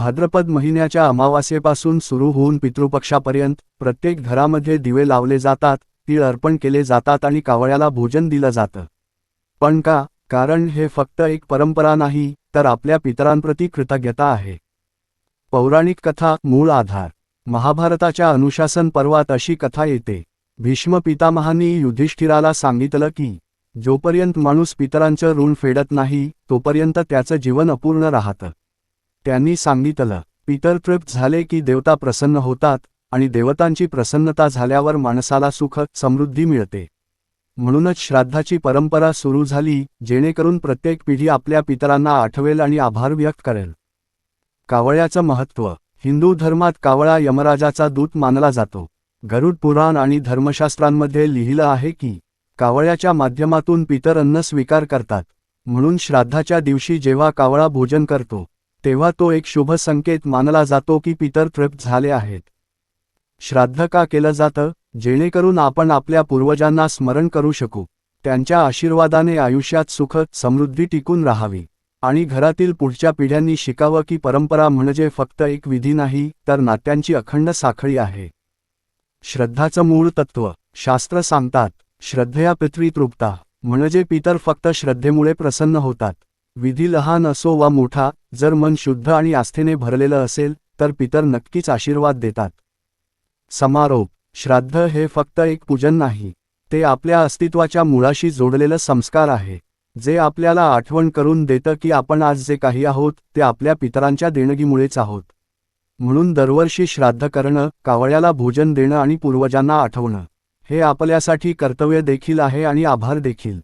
भाद्रपद महिन्याच्या अमावास्येपासून सुरू होऊन पितृपक्षापर्यंत प्रत्येक घरामध्ये दिवे लावले जातात तीळ अर्पण केले जातात आणि कावळ्याला भोजन दिलं जातं. पण का? कारण हे फक्त एक परंपरा नाही तर आपल्या पितरांप्रती कृतज्ञता आहे. पौराणिक कथा मूळ आधार. महाभारताच्या अनुशासन पर्वात अशी कथा येते. भीष्म पितामहांनी युधिष्ठिराला सांगितलं की जोपर्यंत माणूस पितरांचं ऋण फेडत नाही तोपर्यंत त्याचं जीवन अपूर्ण राहतं. त्यांनी सांगितलं पितर तृप्त झाले की देवता प्रसन्न होतात आणि देवतांची प्रसन्नता झाल्यावर माणसाला सुख समृद्धी मिळते. म्हणूनच श्राद्धाची परंपरा सुरू झाली जेणेकरून प्रत्येक पिढी आपल्या पितरांना आठवेल आणि आभार व्यक्त करेल. कावळ्याचं महत्त्व हिंदू धर्मात कावळा यमराजाचा दूत मानला जातो. गरुड पुराण आणि धर्मशास्त्रांमध्ये लिहिलं आहे की कावळ्याच्या माध्यमातून पितर अन्न स्वीकार करतात. म्हणून श्राद्धाच्या दिवशी जेव्हा कावळा भोजन करतो तेव्हा तो एक शुभ संकेत मानला जातो की पितर तृप्त झाले आहेत. श्राद्ध का केलं जातं? जेणेकरून आपण आपल्या पूर्वजांना स्मरण करू शकू. त्यांच्या आशीर्वादाने आयुष्यात सुख समृद्धी टिकून राहावी. आणि घरातील पुढच्या पिढ्यांनी शिकावं की परंपरा म्हणजे फक्त एक विधी नाही तर नात्यांची अखंड साखळी आहे. श्रद्धाचं मूळ तत्व. शास्त्र सांगतात श्रद्धया पृथ्वी तृप्ता. म्हणजे पितर फक्त श्रद्धेमुळे प्रसन्न होतात. विधी लहान असो वा मोठा जर मन शुद्ध आणि आस्थेने भरलेलं असेल तर पितर नक्कीच आशीर्वाद देतात. समारोप. श्राद्ध हे फक्त एक पूजन नाही. ते आपल्या अस्तित्वाच्या मुळाशी जोडलेलं संस्कार आहे. जे आपल्याला आठवण करून देतं की आपण आज जे काही आहोत ते आपल्या पितरांच्या देणगीमुळेच आहोत. म्हणून दरवर्षी श्राद्ध करणं कावळ्याला भोजन देणं आणि पूर्वजांना आठवणं हे आपल्यासाठी कर्तव्य देखील आहे आणि आभार देखील.